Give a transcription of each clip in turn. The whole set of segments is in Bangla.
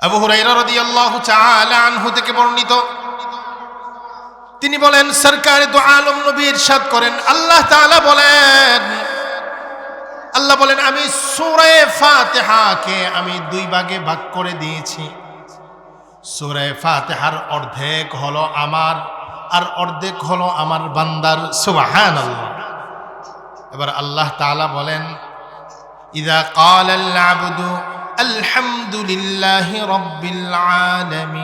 আবু হুরাইরা রাদিয়াল্লাহু তাআলা আনহু থেকে বর্ণিত। তিনি বলেন, সরকার তো আলম নবী ইরশাদ করেন। আল্লাহ তাআলা বলেন, আল্লাহ বলেন, আমি সূরা ফাতিহাকে আমি দুই ভাগে ভাগ করে দিয়েছি। সূরা ফাতিহার অর্ধেক হলো আমার আর অর্ধেক হলো আমার বান্দার। সুবহানাল্লাহ। এবার আল্লাহ তাআলা বলেন, ইদা ক্বালাল আবদু الحمد لله رب العالمين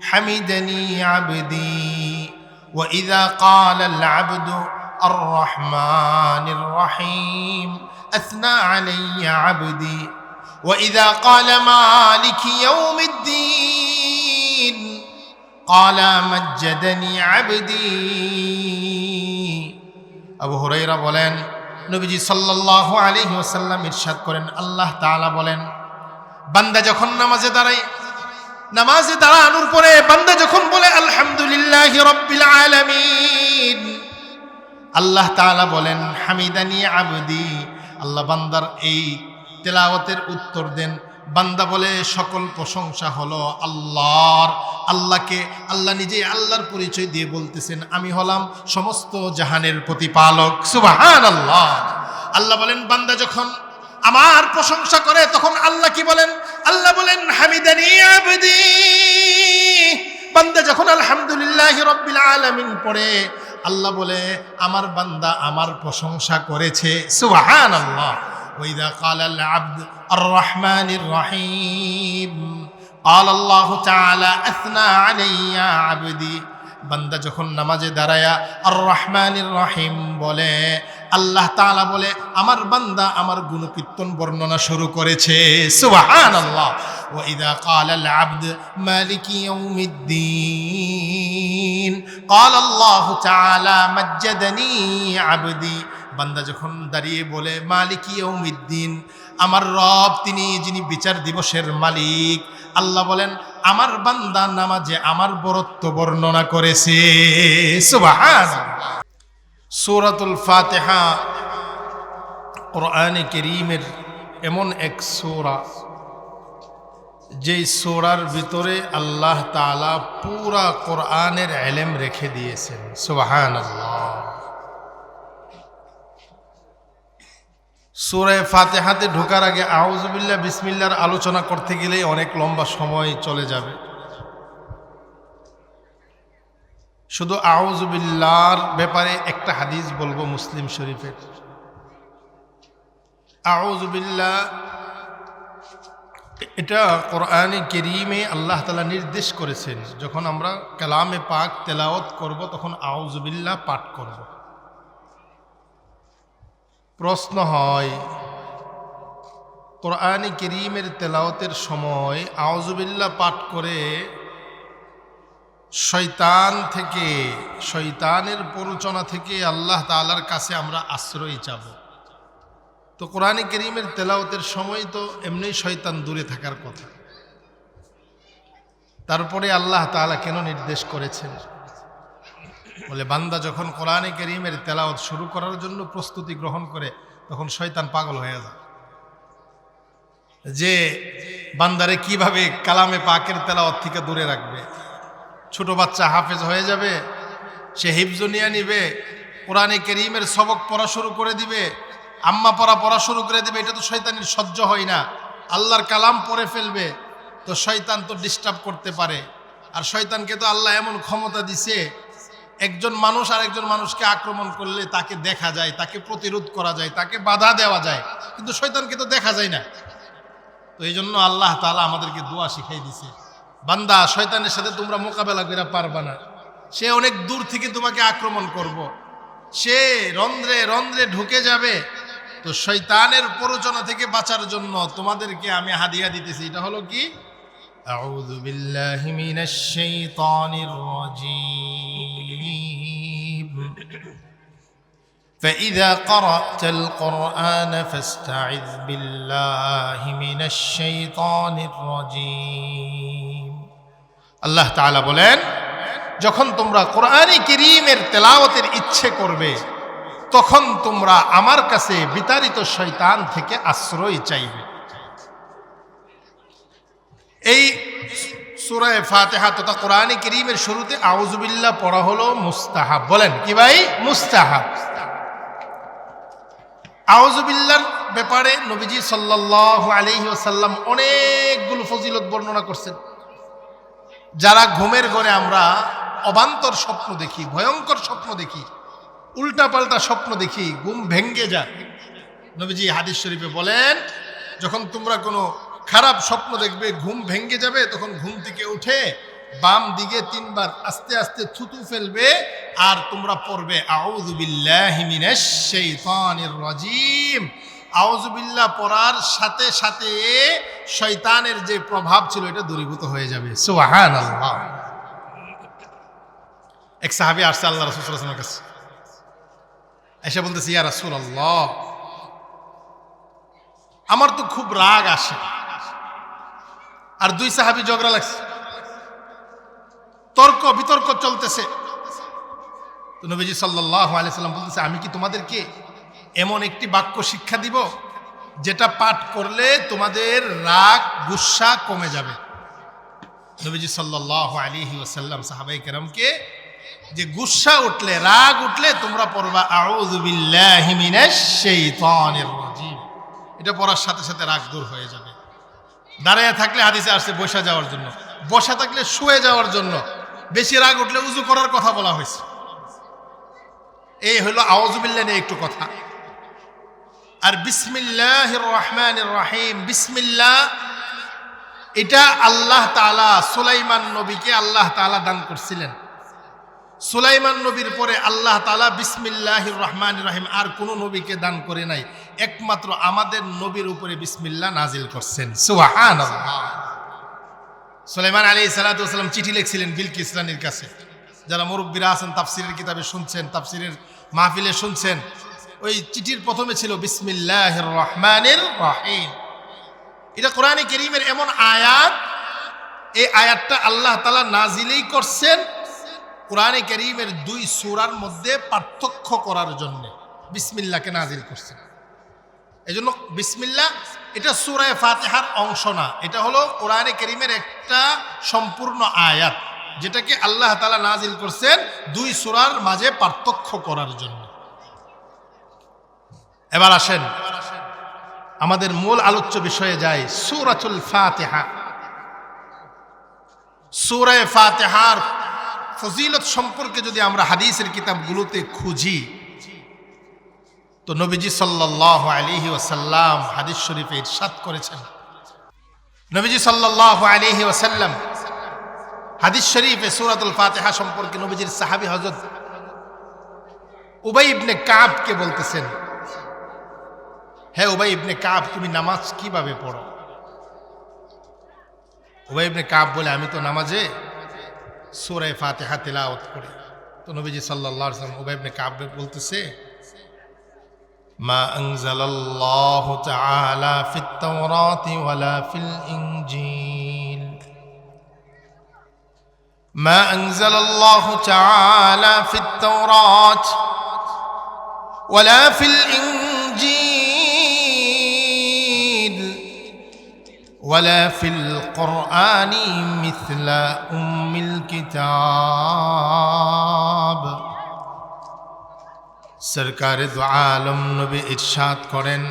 حمدني عبدي وإذا قال العبد الرحمن الرحيم أثنى علي عبدي وإذا قال مالك يوم الدين قال مجدني عبدي আবু হুরাইরা বলেন নবীজি সাল্লাহ আলী ওসাল্লাম ইরশাদ করেন, আল্লাহ তালা বলেন, বান্দা যখন নামাজে দাঁড়ায়, নামাজে দাঁড়ানোর পরে বান্দা যখন বলে, আলহামদুলিল্লাহ রাব্বিল আল্লাহ তাআলা বলেন, হামিদানি আবদি আল্লাহ বান্দার এই তেলাওয়াতের উত্তর দেন বান্দা বলে, সকল প্রশংসা হলো আল্লাহর। আল্লাহকে আল্লাহ নিজে আল্লাহর পরিচয় দিয়ে বলতেছেন। আমি হলাম সমস্ত জাহানের প্রতিপালক। সুবাহান আল্লাহ আল্লাহ বলেন, বান্দা যখন আমার প্রশংসা করে, তখন আল্লাহ কি বলেন? আল্লাহ বলেন, হামিদানি আবদি। বান্দা যখন আলহামদুলিল্লাহ রব্বিল আলামিন পড়ে, আল্লাহ বলে, আমার বান্দা আমার প্রশংসা করেছে। সুবহান আল্লাহ وإذا قال العبد الرحمن الرحيم قال الله تعالى أثنى علي عبدي বান্দা যখন নামাজে দাঁড়ায়া আর রহমানির রহিম বলে আল্লাহ তাআলা বলে আমার বান্দা আমার গুণকীর্তন বর্ণনা শুরু করেছে সুবহানাল্লাহ ওয়া ইযা ক্বালা আল আবদ মালিকি ইয়াউমিদ্দিন ক্বালা আল্লাহু তাআলা মাজ্জাদানি আবদি বান্দা যখন দাঁড়িয়ে বলে, মালিক ইয়ৌমিদ্দিন আমার রব তিনি, যিনি বিচার দিবসের মালিক। আল্লাহ বলেন, আমার বান্দা নামাজে আমার বরত্ব বর্ণনা করেছে। সুবহান সূরাতুল ফাতিহা, কোরআনে কেরিমের এমন এক সূরা, যেই সোরার ভিতরে আল্লাহ তালা পুরা কোরআনের এলেম রেখে দিয়েছেন। সুবহানাল্লাহ। সুরায় ফাতেহাতে ঢোকার আগে আউজবিল্লা বিসমিল্লার আলোচনা করতে গেলেই অনেক লম্বা সময় চলে যাবে। শুধু আউজবিল্লার ব্যাপারে একটা হাদিস বলব মুসলিম শরীফের। আউজবিল্লা এটা কোরআনে কেরিমে আল্লাহ তালা নির্দেশ করেছেন, যখন আমরা কালামে পাক তেলাওত করব, তখন আউজবিল্লা পাঠ করব। প্রশ্ন হয়, কোরআনে কেরিমের তেলাওতের সময় আউজুবিল্লা পাঠ করে শয়তান থেকে, শয়তানের প্ররোচনা থেকে আল্লাহ তালার কাছে আমরা আশ্রয় চাব। তো কোরআনে কেরিমের তেলাওতের সময় তো এমনি শয়তান দূরে থাকার কথা। তারপরে আল্লাহ তালা কেন নির্দেশ করেছেন? বলে, বান্দা যখন কোরআনে করিমের তেলাওত শুরু করার জন্য প্রস্তুতি গ্রহণ করে, তখন শয়তান পাগল হয়ে যায়। যে বান্দারে কীভাবে কালামে পাকের তেলাওয়াত থেকে দূরে রাখবে? ছোট বাচ্চা হাফেজ হয়ে যাবে, সে হিফজনিয়া নিবে, কোরআনে করিমের সবক পড়া শুরু করে দিবে, আম্মা পড়া পড়া শুরু করে দিবে, এটা তো শয়তানের সহ্য হয় না। আল্লাহর কালাম পড়ে ফেলবে, তো শয়তান তো ডিস্টার্ব করতে পারে। আর শয়তানকে তো আল্লাহ এমন ক্ষমতা দিছে একজন মানুষ আর একজন মানুষকে আক্রমণ করলে তাকে দেখা যায়, তাকে প্রতিরোধ করা যায়, তাকে বাধা দেওয়া যায়। কিন্তু শৈতানকে তো দেখা যায় না। তো এই জন্য আল্লাহ তালা আমাদেরকে দোয়া শিখাই দিছে বান্দা, শয়তানের সাথে তোমরা মোকাবেলা করে পারবা না। সে অনেক দূর থেকে তোমাকে আক্রমণ করব। সে রন্ধ্রে রন্ধ্রে ঢুকে যাবে। তো শৈতানের প্ররোচনা থেকে বাঁচার জন্য তোমাদেরকে আমি হাদিয়া দিতেছি। এটা হলো কি? أعوذ بالله من الشيطان الرجيم فإذا قرأت القرآن فاستعذ بالله من الشيطان الرجيم আল্লাহ তাআলা বলেন যখন তোমরা কোরআনে কেরিমের তেলাওয়াতের ইচ্ছে করবে তখন তোমরা আমার কাছে বিতাড়িত শয়তান থেকে আশ্রয় চাইবে সুরায় ফাতেহা তথা কোরআনে করিমের শুরুতে আউজুবিল্লাহ পড়া হলো মুস্তাহাব। বলেন, কি ভাই? মুস্তাহাব। আউজুবিল্লার ব্যাপারে নবীজি সাল্লাল্লাহু আলাইহি ওয়াসাল্লাম অনেকগুলো ফজিলত বর্ণনা করছেন। যারা ঘুমের ঘরে আমরা অবান্তর স্বপ্ন দেখি, ভয়ঙ্কর স্বপ্ন দেখি, উল্টাপাল্টা স্বপ্ন দেখি, ঘুম ভেঙ্গে যায়। নবীজি হাদিস শরীফে বলেন, যখন তোমরা কোনো খারাপ স্বপ্ন দেখবে, ঘুম ভেঙ্গে যাবে, তখন ঘুম থেকে উঠে বাম দিকে তিনবার আস্তে আস্তে থুতু ফেলবে আর তোমরা পড়বে রাজিম। আউযুবিল্লাহ পড়ার সাথে সাথে শয়তানের যে প্রভাব ছিল, এটা দূরীভূত হয়ে যাবে। সুবহানাল্লাহ। এক সাহাবী আসছে আল্লাহ রাসূল কাছে। এসে বলতেছি, ইয়া রাসূলুল্লাহ, আমার তো খুব রাগ আসে। আর দুই সাহাবি ঝগড়া লাগছে। তর্ক, বিতর্ক চলতেছে। নবীজি আলাইসাল্লাম বলতেছে, আমি কি তোমাদেরকে এমন একটি বাক্য শিক্ষা দিব, যেটা পাঠ করলে তোমাদের রাগ, গুসা কমে যাবে? নবীজি সাল্লাহ আলিহি ওসাল্লাম সাহাবাই কেরামকে, যে গুসা উঠলে, রাগ উঠলে তোমরা পড়বা, আউযু বিল্লাহি মিনাশ শাইতানির রাজিম। এটা পড়ার সাথে সাথে রাগ দূর হয়ে যাবে। দাঁড়াইয়া থাকলে হাদিসে আসছে বসা যাওয়ার জন্য। বসা থাকলে শুয়ে যাওয়ার জন্য। বেশি রাগ উঠলে উজু করার কথা বলা হয়েছে। এই হলো নিয়ে একটু কথা। আর বিসমিল্লাহ রহমান রাহিম। বিসমিল্লাহ, এটা আল্লাহ তালা সুলাইমান নবীকে আল্লাহ তালা দান করছিলেন। সুলাইমান নবীর পরে আল্লাহ তালা বিসমিল্লাহ রহমান রাহিম, আর কোন নবীকে দান করে নাই। একমাত্র আমাদের নবীর উপরে বিসমিল্লা নাজিল করছেন। সুহান সুলাইমান আলী সালাতাম চিঠি লিখছিলেন বিলকিস রানীর কাছে। যারা মুরব্বীরা আছেন, তাফসিরের কিতাবে শুনছেন, তাফসিরের মাহফিলে শুনছেন, ওই চিঠির প্রথমে ছিল বিসমিল্লাহ রহমানের রাহিম। এটা কোরআনে করিমের এমন আয়াত, এই আয়াতটা আল্লাহ তালা নাজিলেই করছেন কোরআনে করিমের দুই সুরার মধ্যে পার্থক্য করার জন্যে। বিসমিল্লাকে নাজিল করছেন। এই জন্য বিসমিল্লা এটা সুরায় ফাতেহার অংশ না। এটা হলো কোরআনে করিমের একটা সম্পূর্ণ আয়াত, যেটাকে আল্লাহ তালা নাজিল করছেন দুই সুরার মাঝে পার্থক্য করার জন্য। এবার আসেন, আমাদের মূল আলোচ্য বিষয়ে যায় সুরাতুল ফাতেহা। সুরায় ফাতেহার ফজিলত সম্পর্কে যদি আমরা হাদিসের কিতাবগুলোতে খুঁজি তো নবীজি সাল্লাহ আলিহি ওসাল্লাম হাদিস শরীফে ইরশাদ করেছেন। নবীজি সাল্লাহ আলিহি ওসাল্লাম হাদিস শরীফে সুরাতুল ফাতেহা সম্পর্কে নবীজির সাহাবি হজরত উবাই ইবনে কাবকে বলতেছেন হ্যাঁ উবাই ইবনে কাব, তুমি নামাজ কীভাবে পড়ো? উবাই ইবনে কাব বলে, আমি তো নামাজে সুরায় ফাতেহা তেলাওয়াত করি। তো নবীজি ওয়াসাল্লাম উবাই ইবনে কাব বলতেছে ما أنزل الله تعالى في التوراة ولا في الإنجيل. ما أنزل الله تعالى في التوراة ولا في الإنجيل ولا في القرآن مثل أم الكتاب. সরকার দু আলম নবী ইরশাদ করেন।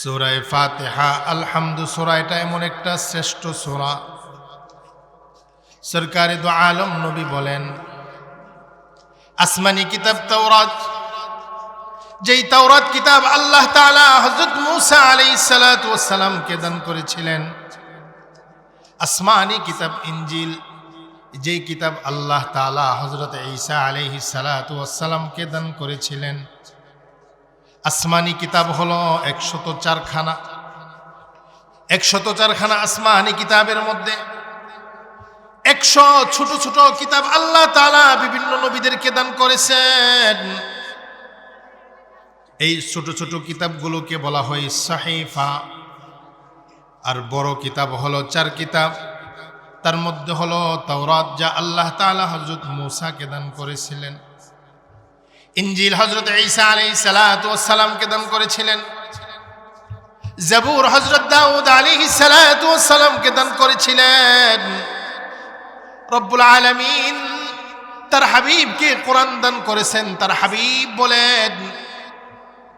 সুরায় ফাতেহা, আলহামদু সুরা এটা এমন একটা শ্রেষ্ঠ সুরা। সরকারে দু আলম নবী বলেন, আসমানি কিতাব তাওরাত, যেই তাওরাত কিতাব আল্লাহ তাআলা হযরত মুসা আলাইহিস সালাতু ওয়াস সালামকে দান করেছিলেন। আসমানি কিতাব ইনজিল যেই কিতাব আল্লাহ তাআলা হযরত ঈসা আলাইহিস সালাতু ওয়াস সালামকে দান করেছিলেন, আসমানি কিতাব হলো একশত চারখানা। একশত চারখানা আসমানি কিতাবের মধ্যে একশো ছোট ছোট কিতাব আল্লাহ তালা বিভিন্ন নবীদেরকে দান করেছেন। এই ছোট ছোট কিতাবগুলোকে বলা হয় সাহিফা। আর বড় কিতাব হলো চার কিতাব। তার মধ্যে হলো তাওরাত যা আল্লাহ তালা হজরত মূসাকে দান করেছিলেন। ইঞ্জিল হজরত ঈসা আলাই সালাতামকে দান করেছিলেন। জাবুর হজরত দাউদ আলাইহিস সালাতু ওয়াস সালামকে দান করেছিলেন। রব্বুল আলমিন তার হাবিবকে কোরআন দান করেছেন, তার হাবিব বলেন,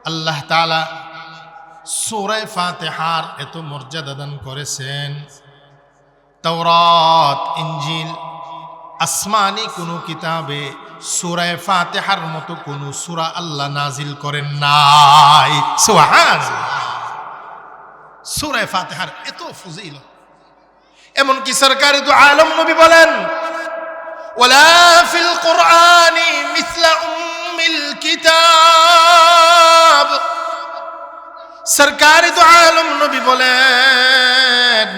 আল্লাহ তাআলা সূরা ফাতিহার এত মর্যাদা দান করেছেন। তাওরাত, ইনজিল, আসমানি কোনো কিতাবে সূরায়ে ফাতেহার মতো কোনো সূরা আল্লাহ নাজিল করেন নাই। সূরায়ে ফাতিহার এত ফজিলত। এমনকি সরকারি তো আলম নবী বলেন ওলা ফিল কোরআনি মিসলা উম্মিল কিতাব। সরকার দু আলম নবী বলেন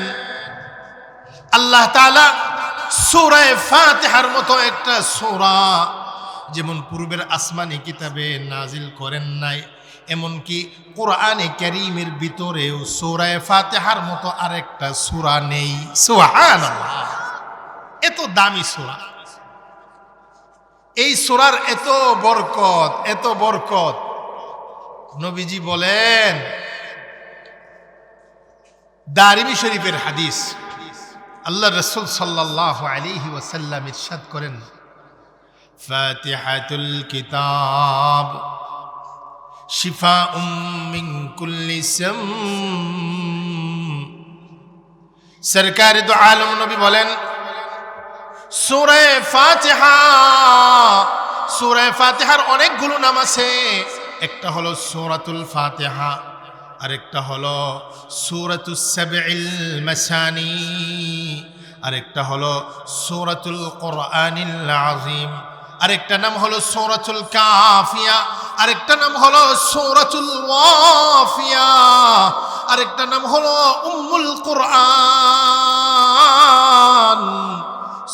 আল্লাহ তাআলা সূরায়ে ফাতিহার মতো একটা সূরা যেমন পূর্বের আসমানি কিতাবে নাজিল করেন নাই, এমনকি কোরআনে ক্যারিমের ভিতরেও সূরায়ে ফাতিহার মতো আরেকটা সূরা নেই। এত দামি সূরা। এই সূরার এত বরকত এত বরকত। নবীজি বলেন, দারিমি শরীফের হাদিস। আল্লাহ রসুল সাল্লাহ আলিহি ওয়াসাল্লাম ইরশাদ করেন, ফাতিহাতুল কিতাব শিফা উম্মিন কুল্লি সাম। সরকার দু আলম নবী বলেন, সূরা ফাতিহা, সূরা ফাতিহার অনেকগুলো নাম আছে। একটা হলো সূরাতুল ফাতিহা আরেকটা হলো সূরাতুস সাবঈল মাসানি, আরেকটা হলো সূরাতুল কোরআনিল আযীম, আরেকটা নাম হলো সূরাতুল কাফিয়া, আরেকটা নাম হলো সূরাতুল ওয়াফিয়া, আরেকটা নাম হলো উম্মুল কোরআন।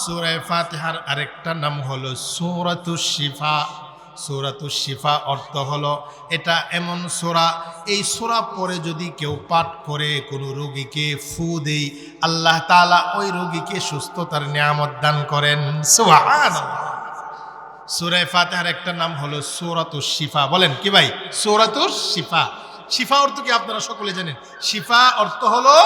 সূরা ফাতিহার আরেকটা নাম হলো সূরাতুশ শিফা। সূরাতুশ শিফা অর্থ হলো এটা এমন সূরা, এই সূরা পরে যদি কেউ পাঠ করে, কোনো রোগীকে ফু দেই, আল্লাহ তাআলা ওই রোগীকে সুস্থতার নিয়ামত দান করেন। সুবহানাল্লাহ। সূরা ফাতিহার একটা নাম হলো সূরাতুশ শিফা। বলেন কি ভাই? সূরাতুশ শিফা। শিফা অর্থ কি আপনারা সকলে জানেন? শিফা অর্থ হলো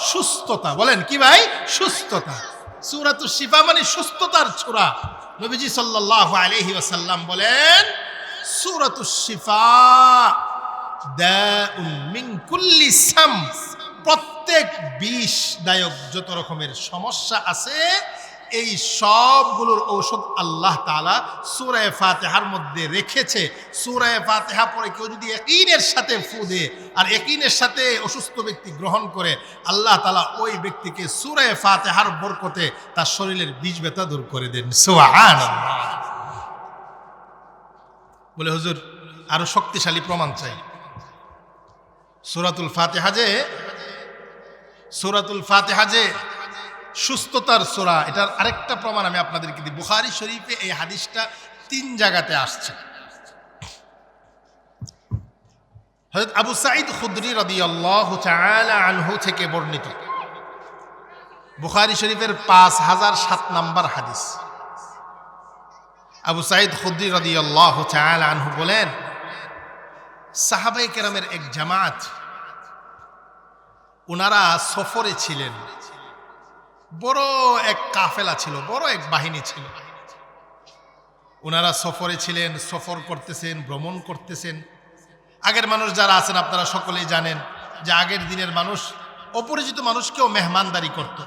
সুস্থতা। বলেন কি ভাই? সুস্থতা। সূরাতুশ শিফা মানে সুস্থতার ছোরা নবীজি সাল্লাল্লাহু আলাইহি ওয়াসাল্লাম বলেন, সূরাতুশ শিফা দাউন কুল্লি সাম প্রত্যেক বিষ দায়ক যত রকমের সমস্যা আছে এই সবগুলোর ঔষধ আল্লাহ তাআলা সুরায় ফাতেহার মধ্যে রেখেছে। সূরায়ে ফাতিহা পরে কেউ যদি ইয়াকিনের সাথে ফু দেয় আর ইয়াকিনের সাথে অসুস্থ ব্যক্তি গ্রহণ করে, আল্লাহ তালা ওই ব্যক্তিকে সূরায়ে ফাতিহার বরকতে তার শরীরের বিষ ব্যথা দূর করে দেন। সুবহানাল্লাহ। বলে, হুজুর, আরও শক্তিশালী প্রমাণ চাই। সূরাতুল ফাতিহা যে, সূরাতুল ফাতিহা যে সুস্থতার সোরা, এটার আরেকটা প্রমাণ আমি আপনাদেরকে দিই। বুখারি শরীফে এই হাদিসটা তিন জায়গাতে আসছে। হযরত আবু সাঈদ খুদরি রাদিয়াল্লাহু তাআলা আনহু থেকে বর্ণিত। বুখারি শরীফের পাঁচ হাজার সাত নাম্বার হাদিস। আবু সাঈদ খুদরি রাদিয়াল্লাহু তাআলা আনহু বলেন সাহাবাই কেরামের এক জামাত ওনারা সফরে ছিলেন। বড় এক কাফেলা ছিল, বড় এক বাহিনী ছিল। ওনারা সফরে ছিলেন, সফর করতেছেন, ভ্রমণ করতেছেন। আগের মানুষ যারা আছেন, আপনারা সকলেই জানেন যে আগের দিনের মানুষ, অপরিচিত মানুষকেও মেহমানদারি করত।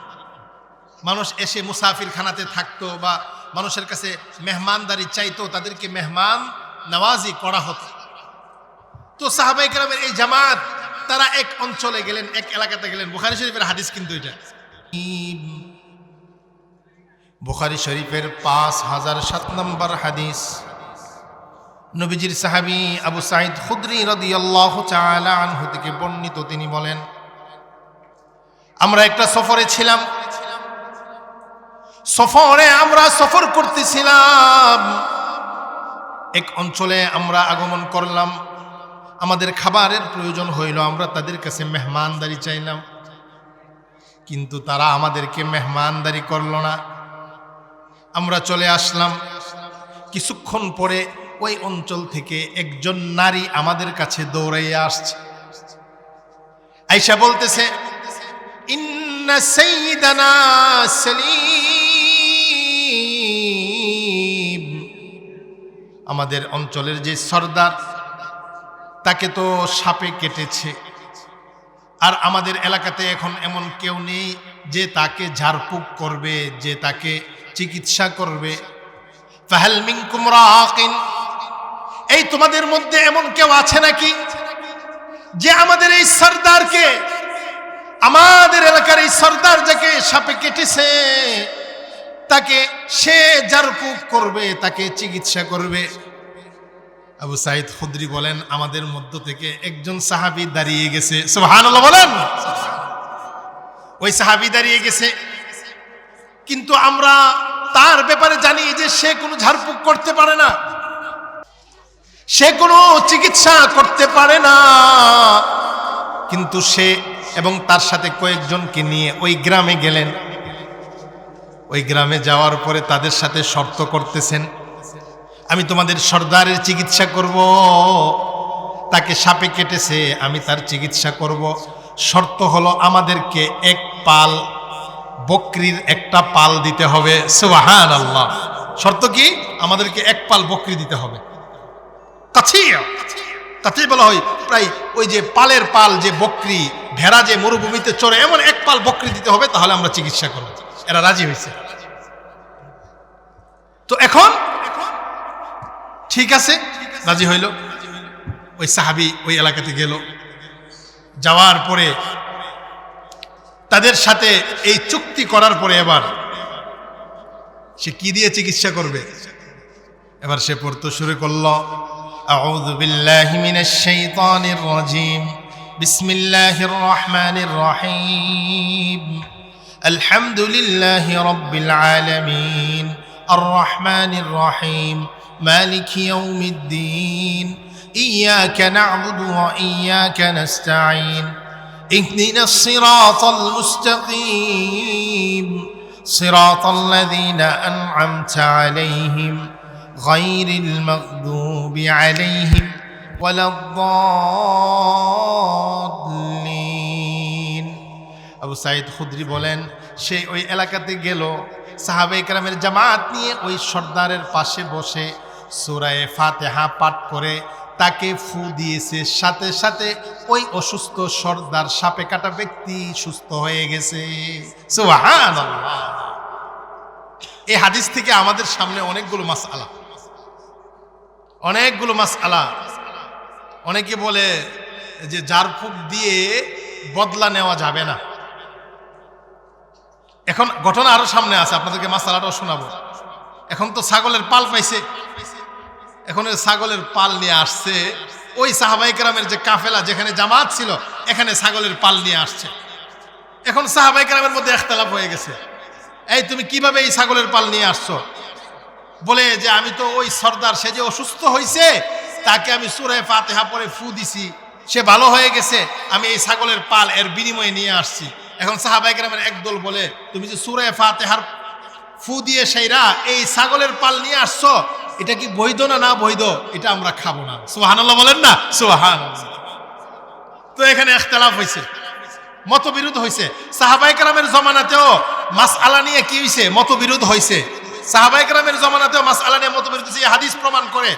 মানুষ এসে মুসাফির খানাতে থাকতো বা মানুষের কাছে মেহমানদারি চাইতো, তাদেরকে মেহমান নওয়াজি করা হতো। তো সাহাবাই কালামের এই জামাত, তারা এক অঞ্চলে গেলেন, এক এলাকাতে গেলেন। বুখারি শরীফের হাদিস কিন্তু এটা। বুখারি শরীফের পাঁচ হাজার সাত নম্বর হাদিস। নবীজির সাহাবি আবু সাইদ খুদ্রি রদিয়াল্লাহ আনহু থেকে বর্ণিত, তিনি বলেন, আমরা একটা সফরে ছিলাম। সফরে আমরা সফর করতেছিলাম। এক অঞ্চলে আমরা আগমন করলাম। আমাদের খাবারের প্রয়োজন হইল, আমরা তাদের কাছে মেহমানদারি চাইলাম। কিন্তু তারা আমাদেরকে মেহমানদারি করল না। আমরা চলে আসলাম। কিছুক্ষণ পরে ওই অঞ্চল থেকে একজন নারী আমাদের কাছে দৌড়াইয়া আসছে। আইসা বলতেছে আমাদের অঞ্চলের যে সর্দার, তাকে তো সাপে কেটেছে। আর আমাদের এলাকাতে এখন এমন কেউ নেই যে তাকে ঝাড়ফুঁক করবে, যে তাকে চিকিৎসা করবে। রাকিন এই তোমাদের মধ্যে এমন কেউ আছে নাকি যে আমাদের এই সর্দারকে, আমাদের এলাকার এই সর্দার যাকে সাপে কেটেছে? তাকে সে ঝাড়ফুঁক করবে, তাকে চিকিৎসা করবে। আবু সাইদ খুদ্রি বলেন, আমাদের মধ্য থেকে একজন সাহাবি দাঁড়িয়ে গেছে। সুবহানাল্লাহ বলেন। ওই সাহাবি দাঁড়িয়ে গেছে। কিন্তু আমরা তার ব্যাপারে জানি যে সে কোনো ঝাড়ফুঁক করতে পারে না। সে কোনো চিকিৎসা করতে পারে না। কিন্তু সে এবং তার সাথে কয়েকজনকে নিয়ে ওই গ্রামে গেলেন। ওই গ্রামে যাওয়ার পরে তাদের সাথে শর্ত করতেছেন আমি তোমাদের সর্দারের চিকিৎসা করব। তাকে সাপে কেটেছে, আমি তার চিকিৎসা করব। শর্ত হলো আমাদেরকে এক পাল, বকরির একটা পাল দিতে হবে। সুবাহান আল্লাহ শর্ত কি? আমাদেরকে এক পাল বকরি দিতে হবে। কাছেই তাতেই বলা হয়, প্রায় ওই যে পালের পাল, যে বকরি, ভেড়া যে মরুভূমিতে চড়ে, এমন এক পাল বকরি দিতে হবে, তাহলে আমরা চিকিৎসা করব। এরা রাজি হয়েছে। তো এখন ঠিক আছে? রাজি হইল। ওই সাহাবি ওই এলাকাতে গেল। যাওয়ার পরে তাদের সাথে এই চুক্তি করার পরে এবার সে কি দিয়ে চিকিৎসা করবে? এবার সে পড়তে শুরু করল আউদ্দিল্লাহিমিনাশাইতানির বিসমিল্লাহির রহমানির রহিম। আলহামদুলিল্লাহি রব্বিল আর রহমানির রহিম। لله رب العالمين الرحمن الرحيم مالك يوم الدين إياك نعبد وإياك نستعين اهدنا الصراط المستقيم صراط الذين أنعمت عليهم غير المغضوب عليهم ولا الضالين আবু সাইদ খুদ্রি বলেন সে ওই এলাকাতে গেল সাহাবে একরামের জামাত নিয়ে ওই সর্দারের পাশে বসে সুরায়ে ফাতেহা পাঠ করে তাকে ফু দিয়েছে। সাথে সাথে ওই অসুস্থ সর্দার সাপে কাটা ব্যক্তি সুস্থ হয়ে গেছে। এই হাদিস থেকে আমাদের সামনে অনেকগুলো মাস আলা অনেকগুলো মাস আলা অনেকে বলে যে জারফুক দিয়ে বদলা নেওয়া যাবে না। এখন ঘটনা আরও সামনে আছে, আপনাদেরকে মাসালাটাও শোনাবো। এখন তো ছাগলের পাল পাইছে। এখন ওই ছাগলের পাল নিয়ে আসছে। ওই সাহাবাই কেরামের যে কাফেলা, যেখানে জামাত ছিল, এখানে ছাগলের পাল নিয়ে আসছে। এখন সাহাবাই কেরামের মধ্যে একতলাপ হয়ে গেছে। এই, তুমি কীভাবে এই ছাগলের পাল নিয়ে আসছো? বলে যে, আমি তো ওই সর্দার, সে যে অসুস্থ হয়েছে তাকে আমি সুরায় ফাতেহা পরে ফু দিছি। সে ভালো হয়ে গেছে, আমি এই ছাগলের পাল এর বিনিময়ে নিয়ে আসছি। এখন সাহাবাই গ্রামের একদল বলে, তুমি যে সুরায় ফাতেহার ফু দিয়ে সেইরা এই ছাগলের পাল নিয়ে আসছো এটা কি বৈধ না না বৈধ? এটা আমরা খাব না। সুহানাল্লাহ বলেন না? সুহান তো এখানে একতলাফ হয়েছে মতবিরোধ হয়েছে সাহাবাই কালামের জমানাতেও মাস আলা নিয়ে কি হয়েছে মতবিরোধ হয়েছে সাহাবাই কালামের জমানাতেও মাস আলা নিয়ে মতবিরোধ হয়েছে হাদিস প্রমাণ করে।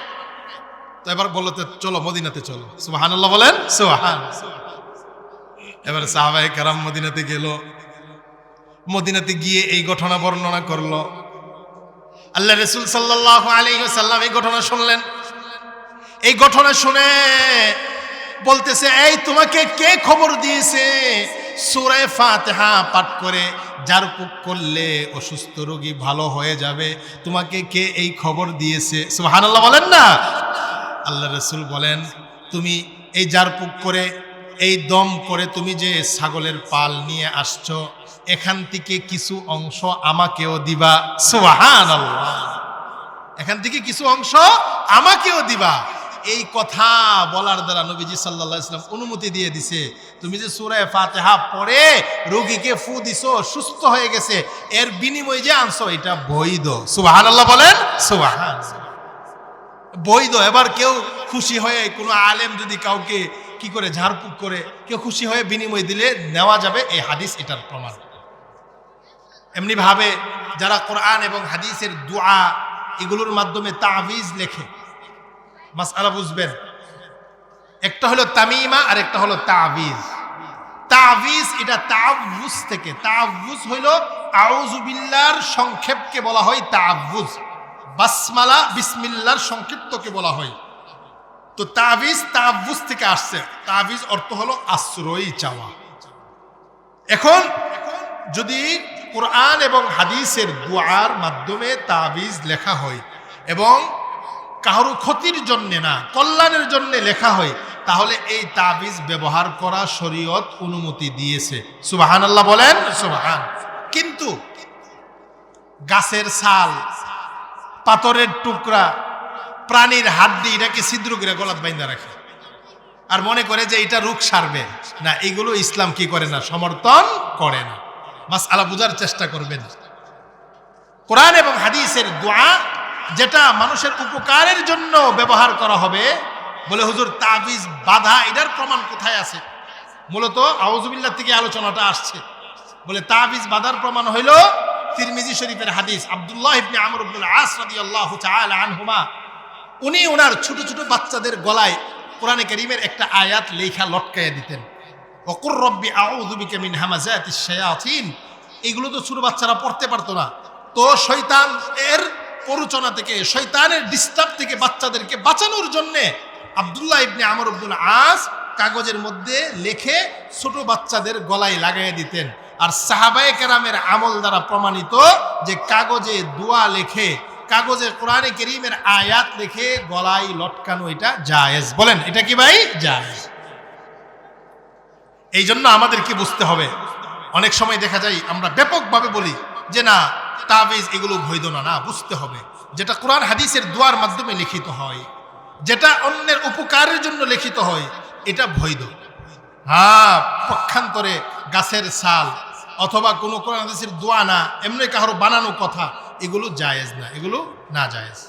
তো এবার বলল তো চলো, মদিনাতে চলো। সুহানাল্লাহ বলেন? সুহান এবার সাহাবাই কারাম মদিনাতে গেল। মদিনাতে গিয়ে এই ঘটনা বর্ণনা করল। আল্লাহ রসুল সাল্লাহ আলী সাল্লাম এই ঘটনা শুনলেন। এই ঘটনা শুনে বলতেছে, এই তোমাকে কে খবর দিয়েছে? সুরায় ফাতেহা পাঠ করে, যার কুক করলে অসুস্থ রোগী ভালো হয়ে যাবে। তোমাকে কে এই খবর দিয়েছে? সুবহানাল্লাহ বলেন না। আল্লাহ রসুল বলেন, তুমি এই পুক করে, এই দম করে তুমি যে ছাগলের পাল নিয়ে আসছো এখান থেকে কিছু অংশ আমাকেও দিবা। সুবহানাল্লাহ। এখান থেকে কিছু অংশ আমাকেও দিবা। এই কথা বলার দ্বারা নবীজি সাল্লাহ অনুমতি দিয়ে দিছে। তুমি যে সুরায় ফাতেহা পড়ে রোগীকে ফু দিছো, সুস্থ হয়ে গেছে, এর বিনিময় যে আনছো, এটা বৈধ। সুবাহান আল্লাহ বলেন সুবাহান বৈধ। এবার কেউ খুশি হয়ে কোনো আলেম যদি কাউকে কি করে, ঝাড়ফুঁক করে, কেউ খুশি হয়ে বিনিময় দিলে নেওয়া যাবে, এই হাদিস এটার প্রমাণ। এমনি ভাবে যারা কোরআন এবং হাদিসের দোয়া এগুলোর মাধ্যমে তাবিজ লেখে, মাসআলা বুঝবেন। একটা হলো তামিমা আর একটা হলো তাবিজ তাবিজ এটা তাবুজ থেকে তাবুজ হইল আউজুবিল্লার সংক্ষেপকে বলা হয় তাবুজ বাসমালা বিসমিল্লার সংক্ষিপ্তকে বলা হয়। তো তাবিজ তাবুজ থেকে আসছে। তাবিজ অর্থ হলো আশ্রয় চাওয়া। এখন যদি কোরআন এবং হাদিসের দোয়ার মাধ্যমে তাবিজ লেখা হয় এবং কারও ক্ষতির জন্যে না, কল্যাণের জন্যে লেখা হয়, তাহলে এই তাবিজ ব্যবহার করা শরীয়ত অনুমতি দিয়েছে। সুবাহান আল্লাহ বলেন, সুবাহান। কিন্তু গাছের ছাল, পাথরের টুকরা, প্রাণীর হাড্ডি, এটাকে ছিদ্র করে গলাত বাইন্দা রাখে। আর মনে করে যে এটা রোগ সারবে। না, এগুলো ইসলাম কি করে না, সমর্থন করে না। মাস আলা বুঝার চেষ্টা করবেন। কোরআন এবং হাদিসের দোয়া যেটা মানুষের উপকারের জন্য ব্যবহার করা হবে, বলে হুজুর তাবিজ, বাধা, এটার প্রমাণ কোথায় আছে? মূলত আউজুবিল্লাহ থেকে আলোচনাটা আসছে। বলে তাবিজ, বাধার প্রমাণ হইল তিরমিজি শরীফের হাদিস। আব্দুল্লাহ ইবনে আমর ইবনুল আস রাদিয়াল্লাহু তাআলা আনহুমা, উনি ওনার ছোট ছোট বাচ্চাদের গলায় কোরআনে কারীমের একটা আয়াত লেখা লটকাইয়া দিতেন। অকুর রব্বি আউযু বিকা মিন শায়াতিন। এগুলো তো ছোট বাচ্চারা পড়তে পারতো না। তো শয়তান এর প্ররোচনা থেকে, শয়তানের ডিস্টার্ব থেকে বাচ্চাদেরকে বাঁচানোর জন্য আব্দুল্লাহ ইবনে আমর আব্দুল আস কাগজের মধ্যে লেখে ছোট বাচ্চাদের গলায় লাগাই দিতেন। আর সাহাবায়ে কেরামের আমল দ্বারা প্রমাণিত যে কাগজে দোয়া লেখে, কাগজে কোরআনে কেরিমের আয়াত লিখে গলায় লটকানো এটা জায়েজ। বলেন, এটা কি ভাই? জায়েজ। এই জন্য আমাদেরকে বুঝতে হবে। অনেক সময় দেখা যায় আমরা ব্যাপকভাবে বলি যে না, তাবিজ এগুলো বৈধ না না, বুঝতে হবে। যেটা কোরআন হাদিসের দোয়ার মাধ্যমে লিখিত হয়, যেটা অন্যের উপকারের জন্য লিখিত হয়, এটা বৈধ। হ্যাঁ পক্ষান্তরে গাছের ছাল অথবা কোনো কোরআন হাদিসের দোয়া না, এমনি কারও বানানো কথা, এগুলো জায়েজ না, এগুলো না জায়েজ।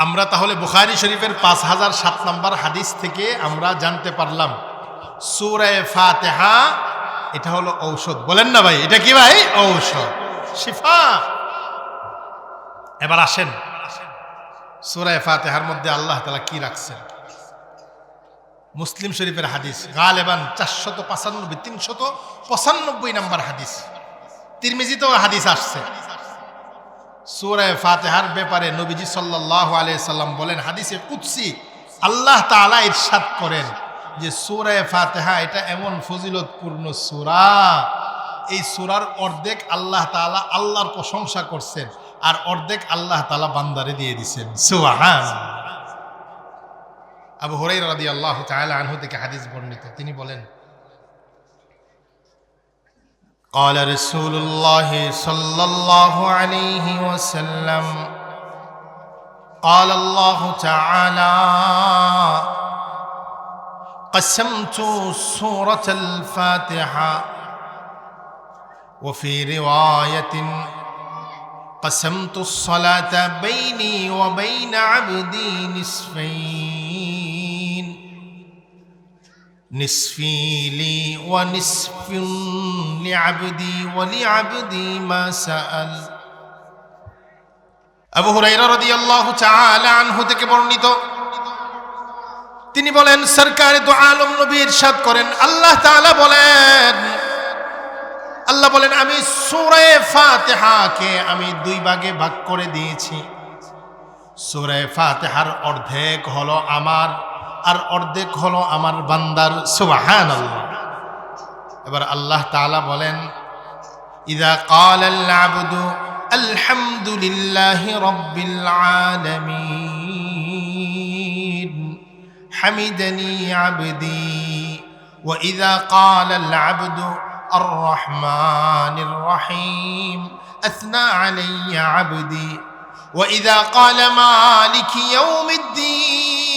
আমরা তাহলে বুখারি শরীফের পাঁচ হাজার সাত নম্বর হাদিস থেকে আমরা জানতে পারলাম। সুরায় ফাতেহা, এটা হলো ঔষধ। বলেন না ভাই, এটা কি ভাই? ঔষধ। শিফা। এবার আসেন। সুরায় ফাতেহার মধ্যে আল্লাহ তালা কি রাখছেন? মুসলিম শরীফের হাদিস, গালেবান চারশত পঁচানব্বই তিনশত পঁচানব্বই নম্বর হাদিস। তিরমিজিতেও হাদিস আসছে। সুরায় ফাতেহার ব্যাপারে নবীজি সাল্লাহ সাল্লাম বলেন, হাদিসে কুৎসি আল্লাহ তালা ইরশাদ করেন যে সুরায় ফাতেহা এটা এমন ফজিলতপূর্ণ সুরা। এই সুরার অর্ধেক আল্লাহ তালা আল্লাহর প্রশংসা করছেন আর অর্ধেক আল্লাহ তালা বান্দারে দিয়ে দিছেন। সুহান আবু হরাই রাদি আল্লাহ তাআলা আনহু থেকে হাদিস বর্ণিত। তিনি বলেন قال رسول الله صلى الله عليه وسلم قال الله تعالى قسمت سورة الفاتحة وفي رواية قسمت الصلاة بيني وبين عبدي نصفين نصفي لي ونصف لعبدي ولعبدي ما سأل আবু হুরাইরা রাদিয়াল্লাহু তাআলা আনহু থেকে বর্ণিত তিনি বলেন সরকার দু আলম নবী ইরশাদ করেন আল্লাহ তাআলা বলেন আল্লাহ বলেন আমি সূরা ফাতিহাকে আমি দুই ভাগে ভাগ করে দিয়েছি সূরা ফাতিহার অর্ধেক হলো আমার আর অর্ধেক হলো আমার বান্দার সুবহানাল্লাহ এবার আল্লাহ তাআলা বলেন ইদা قال العبد الحمد لله رب العالمين حمدني عبدي وإذا قال العبد الرحمن الرحيم أثنى علي عبدي وإذا قال مالك يوم الدين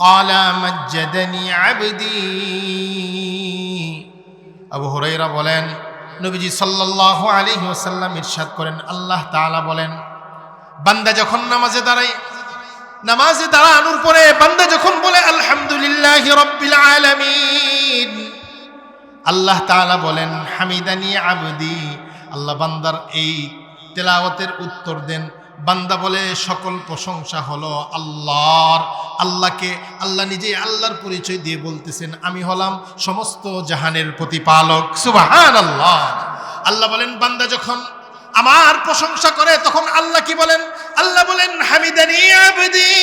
قال مجدني عبدي আবু হুরাইরা বলেন নবীজি সাল্লাল্লাহু আলাইহি ওয়াসাল্লাম ইরশাদ করেন আল্লাহ তাআলা বলেন বান্দা যখন নামাজে দাঁড়ায় নামাজে দাঁড়ানোর পরে বান্দা যখন বলে আলহামদুলিল্লাহ রব্বিল আলামিন আল্লাহ তাআলা বলেন হামিদানি আবদি আল্লাহ বান্দার এই তেলাওয়াতের উত্তর দেন বান্দা বলে, সকল প্রশংসা হলো আল্লাহর। আল্লাহকে, আল্লাহ নিজে আল্লাহর পরিচয় দিয়ে বলতেছেন, আমি হলাম সমস্ত জাহানের প্রতিপালক। সুবাহান আল্লাহ আল্লাহ বলেন, বান্দা যখন আমার প্রশংসা করে, তখন আল্লাহ কি বলেন? আল্লাহ বলেন, হামিদানি আবদি।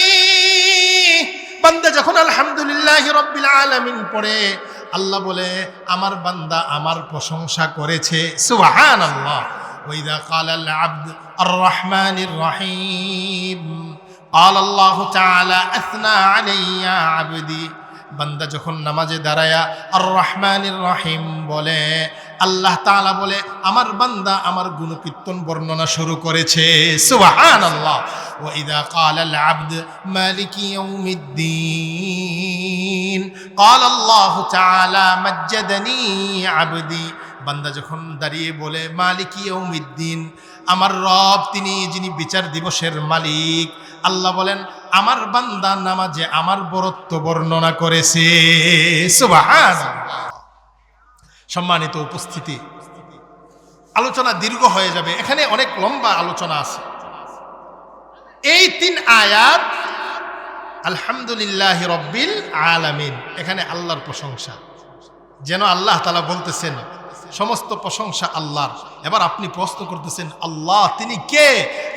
বান্দা যখন আলহামদুলিল্লাহ রব্বিল আলামিন পড়ে, আল্লাহ বলে, আমার বান্দা আমার প্রশংসা করেছে। সুবহান আল্লাহ ওইদা قال العبد الرحمن الرحيم قال الله تعالى اثنى علي عبدي বান্দা যখন নামাজে দাঁড়ায়া আর রহমানির রহিম বলে আল্লাহ তাআলা বলে আমার বান্দা আমার গুণকীর্তন বর্ণনা শুরু করেছে সুবহান আল্লাহ وإذا قال العبد مالك يوم الدين قال الله تعالى مجدني عبدي বান্দা যখন দাঁড়িয়ে বলে, মালিক ইয়ৌমিদ্দিন আমার রব তিনি, যিনি বিচার দিবসের মালিক। আল্লাহ বলেন, আমার বান্দা নামাজে আমার বরত্ব বর্ণনা করেছে। সম্মানিত উপস্থিতি, আলোচনা দীর্ঘ হয়ে যাবে। এখানে অনেক লম্বা আলোচনা আছে। এই তিন আয়াত, আলহামদুলিল্লাহ রব্বিল আলামিন, এখানে আল্লাহর প্রশংসা। যেন আল্লাহ তালা বলতেছেন সমস্ত প্রশংসা আল্লাহর। এবার আপনি প্রশ্ন করতেছেন, আল্লাহ, তিনি কে?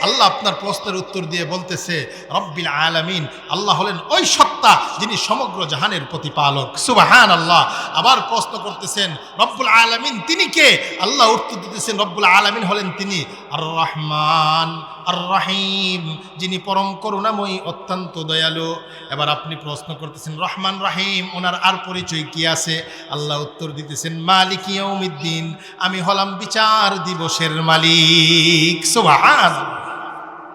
আল্লাহ আপনার প্রশ্নের উত্তর দিয়ে বলতেছে, রব্বিল আলামিন। আল্লাহ হলেন ওই সত্তা যিনি সমগ্র জাহানের প্রতিপালক। সুবাহান আল্লাহ আবার প্রশ্ন করতেছেন, রব্বুল আলামিন, তিনি কে? আল্লাহ উত্তর দিতেছেন, রব্বুল আলামিন হলেন তিনি আর রহমান আর রাহিম যিনি পরম করুণাময়ী, অত্যন্ত দয়ালু। এবার আপনি প্রশ্ন করতেছেন, রহমান, রাহিম, ওনার আর পরিচয় কি আছে? আল্লাহ উত্তর দিতেছেন, মালিক ইয়ৌমিদ্দিন আমি হলাম বিচার দিবসের মালিক। সুবহান